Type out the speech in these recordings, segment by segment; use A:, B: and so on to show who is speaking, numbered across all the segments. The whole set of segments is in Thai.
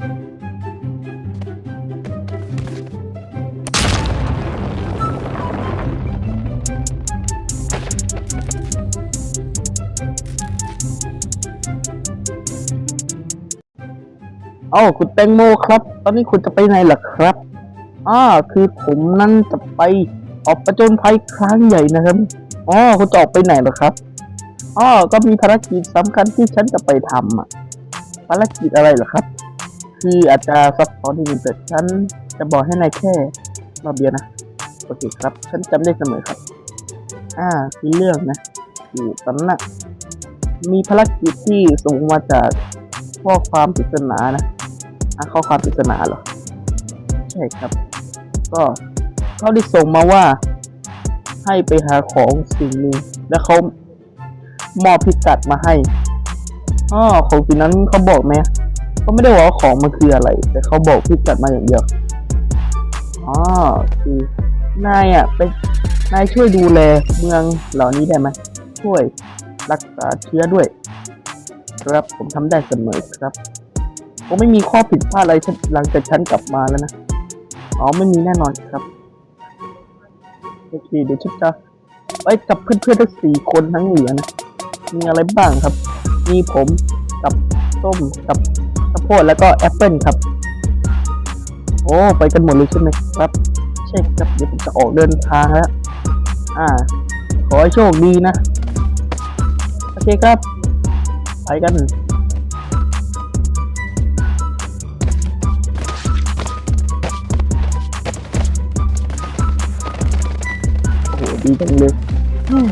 A: เอ้าคุณแตงโมครับ ตอนนี้คุณจะไปไหนล่ะครับอ่าคือผมนั่นจะไปออกประจนภัยครั้งใหญ่นะครับอ๋อคุณจะออกไปไหนเหรอครับอ๋อก็มีภารกิจสำคัญที่ฉันจะไปทำอะภารกิจอะไรเหรอครับ คืออาจจะซับซ้อนนิดนึงแต่ฉันจะบอกให้นายแค่มาเบียร์นะโอเคครับ ฉันจำได้เสมอครับ อ่าคือเรื่องนะอยู่ตอนนั้นน่ะมีภารกิจที่ส่งมาจากข้อความปริศนานะอะข้อความปริศนาเหรอใช่ครับ ก็เขาได้ส่งมาว่า ให้ไปหาของสิ่งหนึ่งแล้วเขามอบพิกัดมาให้อ๋อของสิ่งนั้นเขาบอกไหม เขาไม่ได้บอกว่าของมันคืออะไร แต่เขาบอกพิกัดมาอย่างเดียวอ๋อคือนายอะเป็นนายช่วยดูแลเมืองเหล่านี้ได้ไหมช่วยรักษาเชื้อด้วย ครับผมทำได้เสมอครับผมไม่มีข้อผิดพลาดอะไรหลังจากฉันกลับมาแล้วนะอ๋อไม่มีแน่นอนครับโอเคเดี๋ยวฉันจะไปกับเพื่อนๆทั้งสี่คนทั้งเหลือนะมีอะไรบ้างครับ มีผมกับส้มกับ โพดแล้วก็แอปเปิลครับ โอ้ ไปกันหมดเลยใช่ไหมครับใช่ครับเดี๋ยวผมจะออกเดินทางแล้ว อ่า ขอให้โชคดีนะ โอเคครับ ไปกันโอ้โหดีจังเลยอืม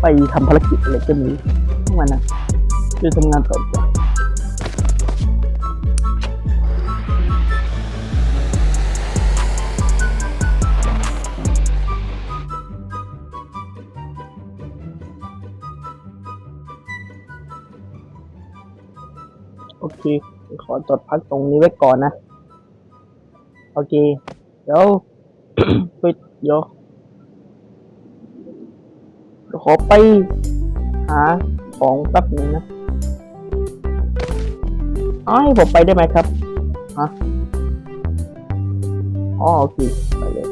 A: ไปทำภารกิจอะไรก็มีทั้งวันนะคือทำงานต่อดีก โอเค ขอจดพักตรงนี้ไว้ก่อนนะ โอเค เดี๋ยวไปเดี๋ยวขอไปหาของแป๊บหนึงนะอ๋อให้ผมไปได้ไหมครับฮะอ๋อโอเค ไปเลย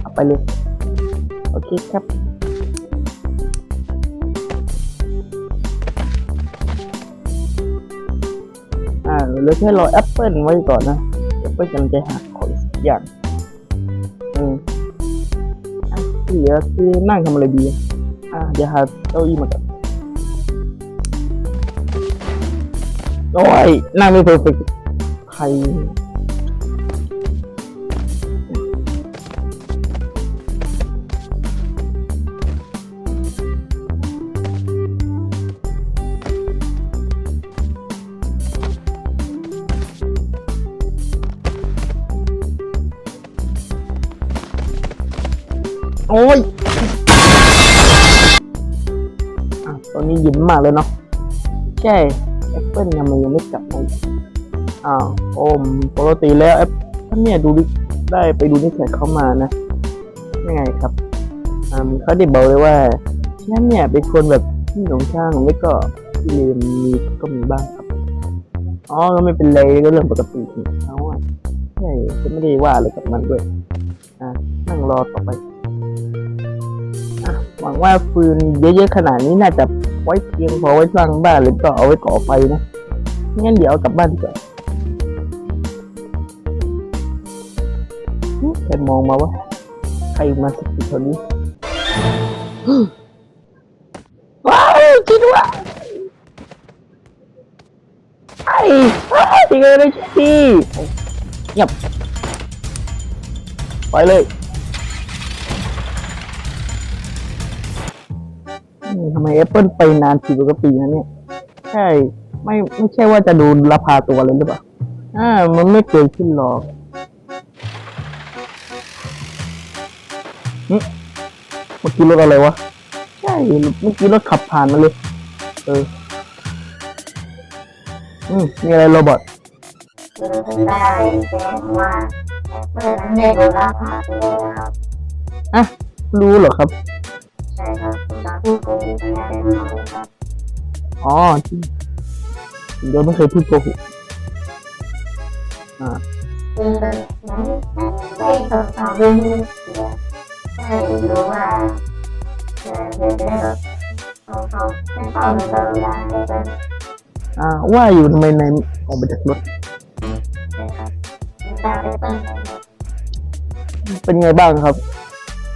A: เอาไปเลย โอเคครับ เหลือแค่รอแอปเปิลไว้ก่อนนะแอปเปิลกำลังจะหักของสักอย่างอืมอะที่เหลือคือนั่งทำอะไรดีอะเดี๋ยวหาเก้าอี้มาก่อนโอ้ยนั่งไม่เพอร์เฟกต์ใคร โอ้ยอะตอนนี้ยิ้มมากเลยเนาะใช่แอปเปิลยังไม่ยังไม่กลับมาอ้าวโอมปกติแล้วแอปท่านเนี่ยดูได้ไปดูนิสัยเขามานะยังไงครับอ่าเขาได้บอกเลยว่าฉันเนี่ยเป็นคนแบบที่หลงช่างไม่ก็ที่เรียนมีก็มีบ้างครับอ๋อก็ไม่เป็นไรก็เรื่องปกติของเขาอะใช่ก็ไม่ได้ว่าอะไรกับมันด้วยอ่านั่งรอต่อไป วังว่าฟืนเยอะๆขนาดนี้น่าจะไว้เพียงพอไว้สร้างบ้านหรือก็เอาไว้ก่อไฟนะไม่งั้นเดี๋ยวเอากลับบ้านดีกว่าใครมองมาว่าใครมาสกิดแถวนี้ว้าวจริงด้วยไอ้ว้าวจริงเลยนะพี่เงียบไปเลย ทำไมแอปเปิลไปนานผิดปกตินะเนี่ย ใช่ ไม่ไม่ใช่ว่าจะดูราคาตัวเลยหรือเปล่า อ่า มันไม่เกิดขึ้นหรอกหึเมื่อกี้รถอะไรวะ ใช่ เมื่อกี้รถขับผ่านมาเลย เออ อืมมีอะไรโรบอท
B: ได้แจ้งว่าเปิดในดูราคาไปแล้วครับ
A: อะรู้เหรอครับ
B: อ๋
A: อที่เดี๋ยวไม่เคยพูดโกหก
B: อ่าอ่าว่าอยู่
A: ทำไมในออกมาจากรถ
B: เป็น
A: ไงบ้างครับ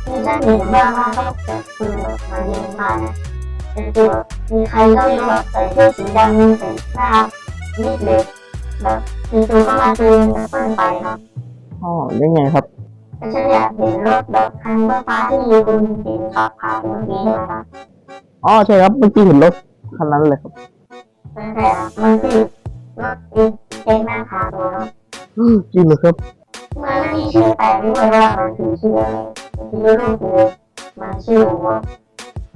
B: คือถ้ามีบ้างก็จะคือแบบมาเยอะมานะเป็นตัวมีใครก็ไม่รู้แบบใส่เสื้อสีดำใส่หน้านิดเล็กแบบมีตัวก็มาตัวเปิ้ลไปเนาะ
A: อ๋อยังไงครับ
B: แต่ฉันอยากเห็นรถแบบคันเมื่อฟ้าที่มีคุณเห็นขับผ่านเมื่อกี้นะครับ
A: อ๋อใช่ครับเมื่อกี้เห็นรถคันนั้นเลยครับ
B: แต่ครับมันคือรถอีเจ๊งหน้าคาตัวเนาะ
A: จริงเหรอครับ
B: มันไม่มีชื่อแต่ด้วยว่ามันคือชื่ออะไร ที่รู้คือมันชื่อว่า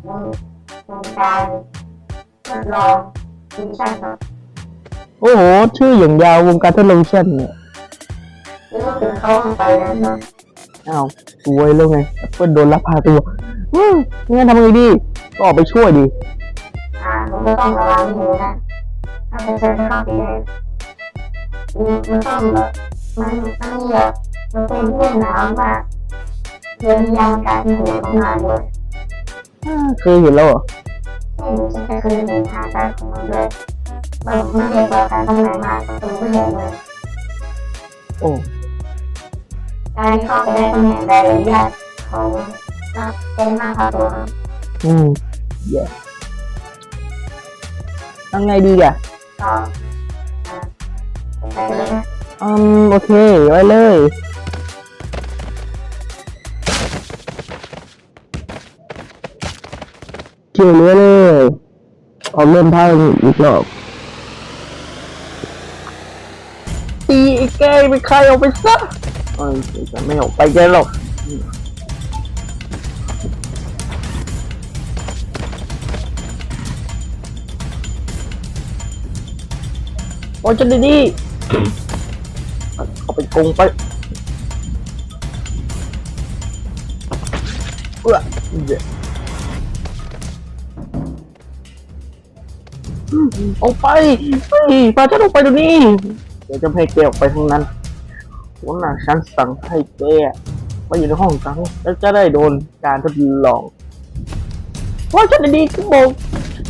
B: วงวงการทดลองดิชั่นเนาะ
A: โอ้โห ชื่ออย่างยาววงการเทเลวิชั่นเนี่ย
B: ที่รู้คือเขาไปแล้วเนาะ
A: อ้าวสวยแล้วไงแอปเปิลโดนลักพาตัวอืมงั้นทำไงดีก็ออกไปช่วยดี
B: อ่ามันก็ต้องระวังอยู่นะถ้าจะเจอเข้าไปเลยมันต้องแบบมันมันมีแบบมันเป็นเรื่องหนาวมาก เรื่องยามการที่หัวของมันด้วย
A: อ่าเคยเห็นแล้วเหรอ
B: ฉันก็เคยเห็นทางการของมันด้วยมันไม่ได้บอกการทำงานมาตัวผู้ใหญ่เลย
A: โอ้
B: การที่เข้าไปได้ตำแหน่งใดหรือญาติของนักเป็นมากกว่าตัว
A: อืมแย่ยังไงดีอะ
B: ก็ไปเลยนะ
A: อืมโอเคไว้เลย เชื่อเหลือเลยเอาเริ่มท่าอีกรอบตีไอ้แกไปใครออกไปซะเอ้ยจะไม่ออกไปแกหรอกโอ้จะดีดีเอาไปกงไปเอ้อ ออกไปเฮ้ยพาฉันออกไปเดี๋ยวนี้ เดี๋ยวจะให้แกออกไปทั้งนั้นหัวหน้าฉันสั่งให้แกมาอยู่ในห้องกังแล้วจะได้โดนการทดลองเพราะฉันดีก็บอก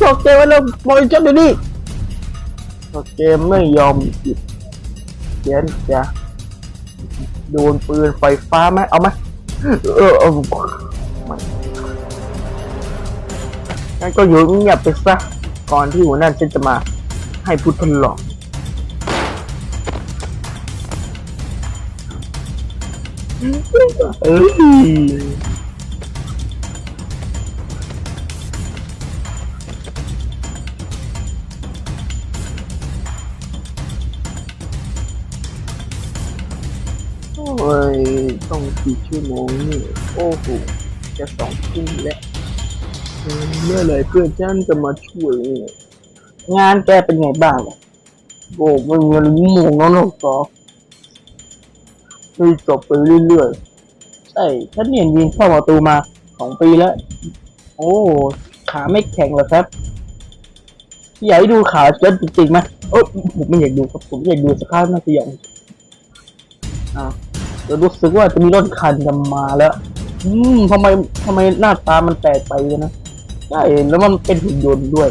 A: บอกแกไว้แล้วบอกฉันเดี๋ยวนี้ถ้าแกไม่ยอมหยุดแกจะโดนปืนไฟฟ้าไหมเอาไหมเออเอาไม่งั้นก็อยู่เงียบไปซะ ก่อนที่หัวหน้าฉันจะมาให้พูดทดลองเอ้ยโอ้ยต้องกี่ชั่วโมงนี่ โอ้โห จะสองทุ่มแล้ว เมื่อไหรเพื่อนฉันจะมาช่วยเนี่ยงานแกเป็นไงบ้างอะโอ้ไม่มีอะไรโมงแล้วหรอกต่อไม่จบไปเรื่อยๆใช่ฉันเรียนยินเข้าประตูมาสองปีแล้ว โอ้ขาไม่แข็งหรอครับอยากให้ดูขาเจนจริงๆไหมเออผมไม่อยากดูครับผมอยากดูสภาพน่าสยองอ่าเดี๋ยวรู้สึกว่าจะมีรถคันจะมาแล้ว อืมทำไมทำไมหน้าตามันแปลกไปนะ ใช่แล้วมันเป็นหุ่นยนต์ด้วย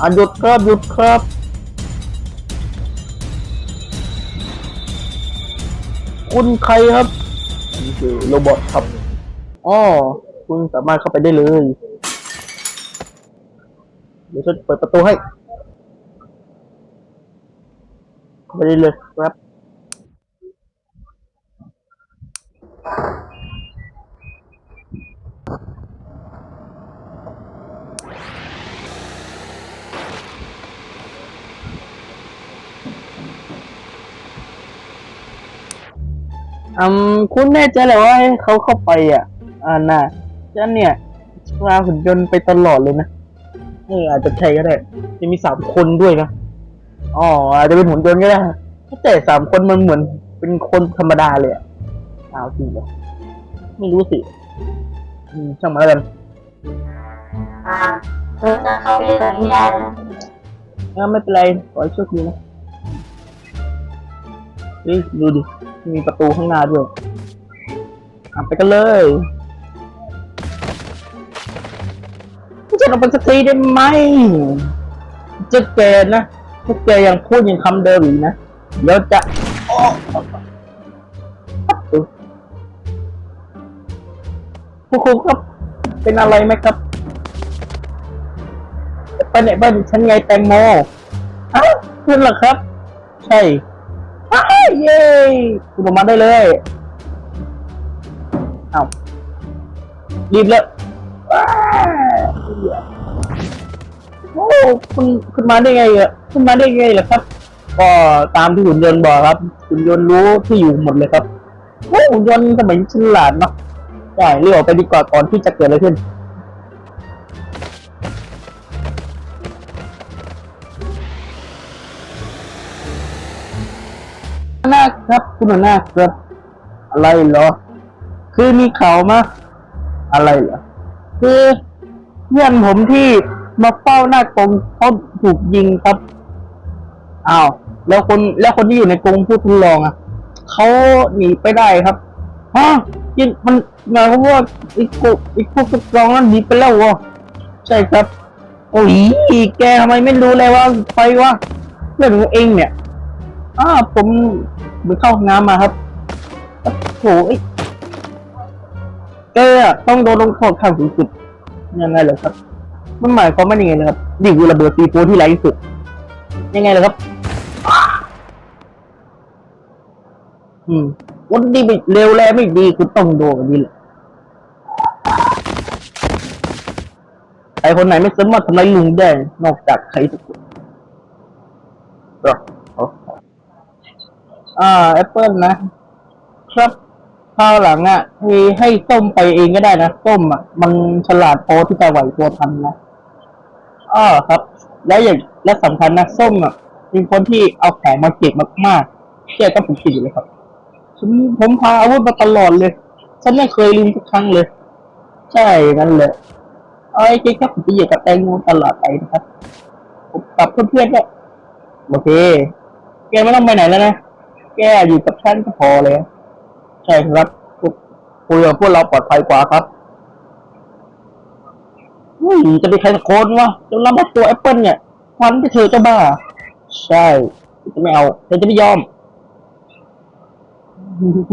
A: อะหยุดครับหยุดครับคุณใครครับนี่คือโรบอทครับอ๋อคุณสามารถเข้าไปได้เลย เดี๋ยวฉันเปิดประตูให้ เข้าไปได้เลยครับ อืมคุณแน่ใจเหรอว่าให้เขาเข้าไปอะ อ่าน่ะฉันเนี่ยพาหุ่นยนต์ไปตลอดเลยนะเอออาจจะใช่ก็ได้ จะมีสามคนด้วยนะอ๋ออาจจะเป็นหุ่นยนต์ก็ได้แต่สามคนมันเหมือนเป็นคนธรรมดาเลยอะอ้าวจริงเหรอไม่รู้สิอืมช่างมันแล้วกัน
B: อ่าเราจะเข้าไปแบบนี้ได้นะ
A: งั้นไม่เป็นไรขอให้โชคดีนะเฮ้ยดูดิ มีประตูข้างหน้าด้วยอะไปกันเลยจะลงไปสักทีได้ไหมเจะแกนะถ้าแกยังพูดยังคำเดิมอีกนะเดี๋ยวจะโอ้ผู้คุครับ เป็นอะไรไหมครับไปไหนบ้านฉันไงแตงโมอ้าวคุณเหรอครับ ใช่ เย้คุณออกมาได้เลยเอารีบเลยโอ้คุณคุณมาได้ไงอะคุณมาได้ไงล่ะครับ ก็ตามที่หุ่นยนต์บอกครับหุ่นยนต์รู้ที่อยู่หมดเลยครับโอ้หุ่นยนต์สมัยฉลาดเนาะใช่เรียกออกไปดีกว่าก่อนที่จะเกิดอะไรขึ้น หน้าครับ คุณหัวหน้าครับ อะไรเหรอ คือมีข่าวมาอะไรเหรอ คือเพื่อนผมที่มาเฝ้าหน้ากรงเขาถูกยิงครับอ้าวแล้วคนแล้วคนที่อยู่ในกรงผู้ทดลองอะเขาหนีไปได้ครับฮะยิงมันหมายความว่าอีกกอีกพวกทดลองนั้นหนีไปแล้วเหรอใช่ครับ โอ้ยแกทำไมไม่รู้เลยว่าไปวะเพื่อนของเองเนี่ย อ้าผมไปเข้าห้องน้ำมาครับโอ้โหเอ้ยแกอะต้องโดนลงโทษขั้นสูงสุดยังไงเหรอครับ มันหมายความว่ายังไงนะครับนี่คือระเบิดซีโฟที่แรงที่สุด ยังไงเหรอครับ อืมวันนี้ไม่เร็วแลไม่ดีคุณต้องโดนแบบนี้แหละใครคนไหนไม่สามารถทำร้ายลุงได้ นอกจากใครสักคนหรอ อ่าแอปเปิลนะครับคราวหลังอะให้ให้ส้มไปเองก็ได้นะส้มอะ มันฉลาดพอที่จะไหวตัวทันนะอ้อครับ และอย่างและสำคัญนะส้มอะเป็นคนที่เอาของมาเก็บมากๆเชื่อก็ผมคิดเลยครับผมผมพาอาวุธมาตลอดเลย ฉันไม่เคยลืมทุกครั้งเลย ใช่นั่นแหละเอาไอ้เจ๊ครับผมจะอยู่กับแตงโมตลอดไปนะครับผมกับเพื่อนๆก็โอเคแกไม่ต้องไปไหนแล้วนะ แกอยู่กับฉันก็พอเลยใช่ครับพวกคุยกับพวกเราปลอดภัยกว่าครับอุ้ยจะมีใครสักคนวะจะรับมาตัวแอปเปิลเนี่ยควันที่เธอเจะบ้า ใช่จะไม่เอาเธอจะไม่ยอม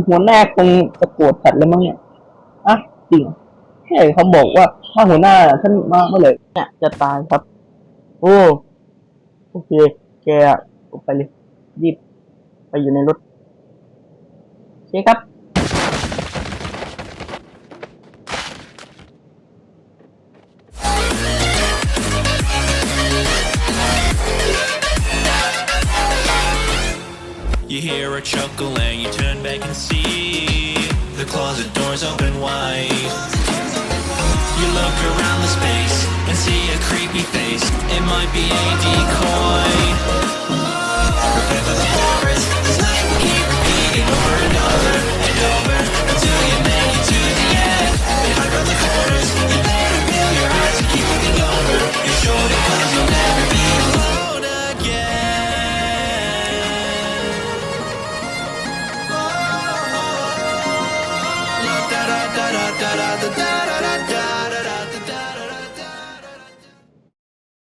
A: หัวหน้าคงจะโกรธสัตว์แล้วมั้งเนี่ยอะจริงใช่เขาบอกว่าถ้าหัวหน้าท่านมาเมื่อไหร่เนี่ยจะตายครับ โอ้โอเค แกออกไปเลยรีบ อยู่ในรถโอเคครับ
C: You hear a chuckle and you turn back and see the closet doors open wide. You look around the space and see a creepy face. It might be a decoy. Prepare for the